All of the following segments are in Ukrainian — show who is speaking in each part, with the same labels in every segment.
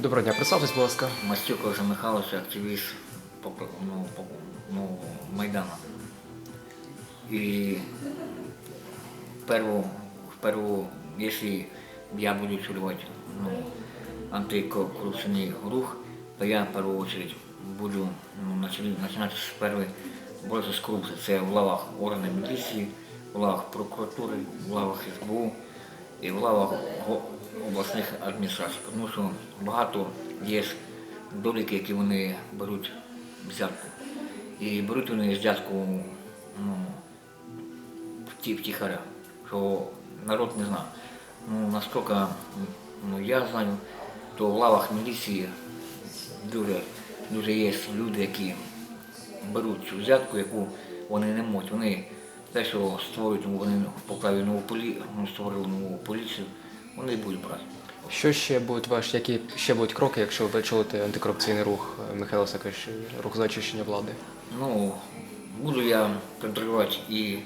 Speaker 1: Доброго дня, представтесь, будь ласка.
Speaker 2: Мастюк Олег Михайлович, активіст ну, ну, Майдану. І перву, перву, якщо я буду чергувати ну, антикорупційний рух, то я в першу чергу буду ну, починати з першої боротися з корупцією. Це в лавах органів міліції, в лавах прокуратури, в лавах СБУ і в лавах обласних адміністрацій. Тому що багато є доліки, які вони беруть взятку. І беруть вони взятку ну, вті- втіхаря, що народ не знає. Ну, наскільки ну, я знаю, то в лавах міліції дуже, дуже є люди, які беруть цю взятку, яку вони не можуть. Вони те, що створюють, вони поправили нову полі... ну, створили нову поліцію, вони будуть брати.
Speaker 1: Що ще будуть ваші, які ще будуть кроки, якщо ви очолите антикорупційний рух е, Михайло Саакаш, рух за очищення влади?
Speaker 2: Ну, буду я контролювати і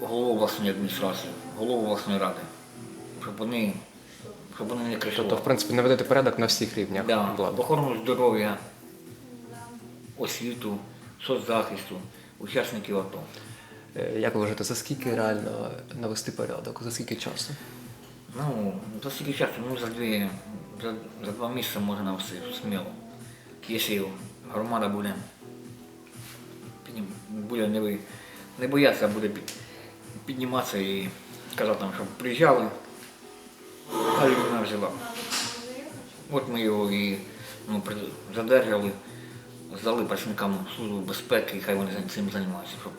Speaker 2: голову обласної адміністрації, голову обласної ради, щоб вони, щоб вони не кричали.
Speaker 1: Тобто, в принципі, наведете порядок на всіх рівнях
Speaker 2: Да,
Speaker 1: влади.
Speaker 2: охорону здоров'я, освіту, соцзахисту, учасників АТО.
Speaker 1: Е, Як ви вважаєте, за скільки реально навести порядок? За скільки часу?
Speaker 2: Ну, за скільки часу? Ну, за дві, за, за два місяці можна все сміло. Якщо громада буде, буде не, не боятися, буде під, підніматися і казати нам, щоб приїжджали, а людина взяла. От ми його і ну, задержали, здали працівникам Служби безпеки, і хай вони цим займаються, щоб,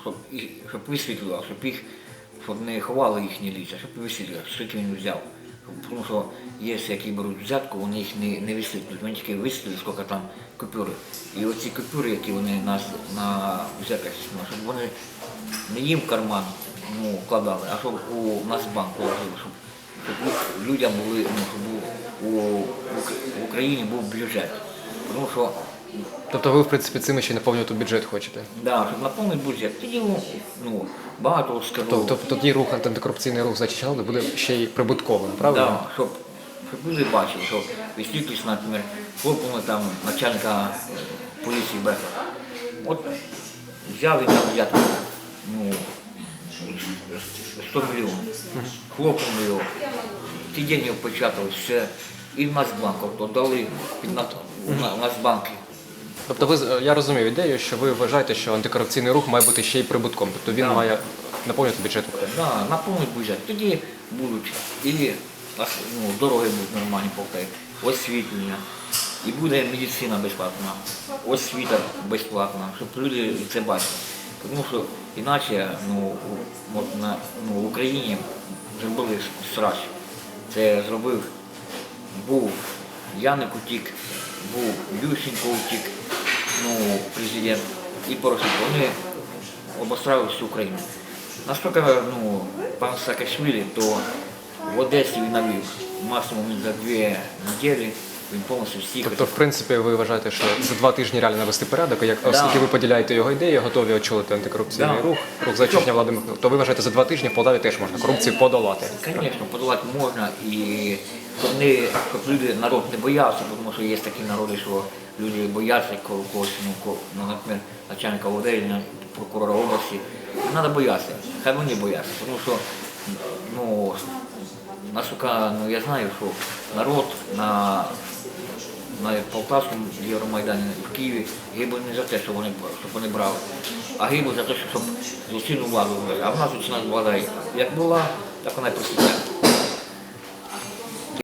Speaker 2: щоб, щоб висвітлював, щоб їх щоб не ховали їхні ліця, щоб висвітлював, скільки він взяв. Тому що є, які беруть взятку, вони їх не, не висвітлюють, вони тільки висвітлюють, скільки там купюри. І оці купюри, які вони на, на взятках, щоб вони не їм в карман ну, вкладали, а щоб у Нацбанк положили, щоб, щоб людям були, ну, щоб у, в Україні був бюджет. Тому що
Speaker 1: Тобто ви, в принципі, цим ще наповнювати бюджет хочете?
Speaker 2: да, щоб наповнити бюджет, тоді ну, багато скажу.
Speaker 1: Тобто тоді рух антикорупційний рух за очищення влади буде ще й прибутковим, правильно?
Speaker 2: Да, щоб, щоб люди бачили, що висвітлюють, наприклад, хлопнули там начальника е, поліції Беха. От взяв він там взятку, ну, 100 мільйонів, хлопнули його, ті деньги початали, все, і в Нацбанк, тобто дали під на, на, Нацбанки.
Speaker 1: Тобто ви я розумію ідею, що ви вважаєте, що антикорупційний рух має бути ще й прибутком. Тобто він
Speaker 2: Да.
Speaker 1: має наповнювати бюджет України.
Speaker 2: Да, наповнить бюджет. Тоді будуть і ну, дороги будуть нормальні повтори, освітлення, і буде медицина безплатна, освіта безплатна, щоб люди це бачили. Тому що іначе ну, от на, ну, в Україні зробили срач. Це зробив, був Яник утік, був Ющенко утік, ну, президент і Порошенко. Вони обострали всю Україну. Наскільки ну, пан Саакашвілі, то в Одесі він навів максимум за дві неділі, він повністю всіх.
Speaker 1: Тобто, в принципі, ви вважаєте, що за два тижні реально навести порядок, як оскільки ви поділяєте його ідеї, готові очолити антикорупційний
Speaker 2: Да.
Speaker 1: рух, рух за очищення влади, то ви вважаєте, за два тижні в Полтаві теж можна корупцію подолати.
Speaker 2: Звісно, подолати можна і щоб, не, щоб люди, народ не боявся, тому що є такі народи, що люди бояться ко- когось, ну, ну, наприклад, начальника ОД, прокурора області. Не треба боятися, хай вони бояться, тому що ну, наскільки ну, я знаю, що народ на, на Полтавському Євромайдані в Києві гибло не за те, що вони, щоб вони брали, а гибло за те, щоб злочинну владу. А в нас злочинна влада як була, так вона і просвітає.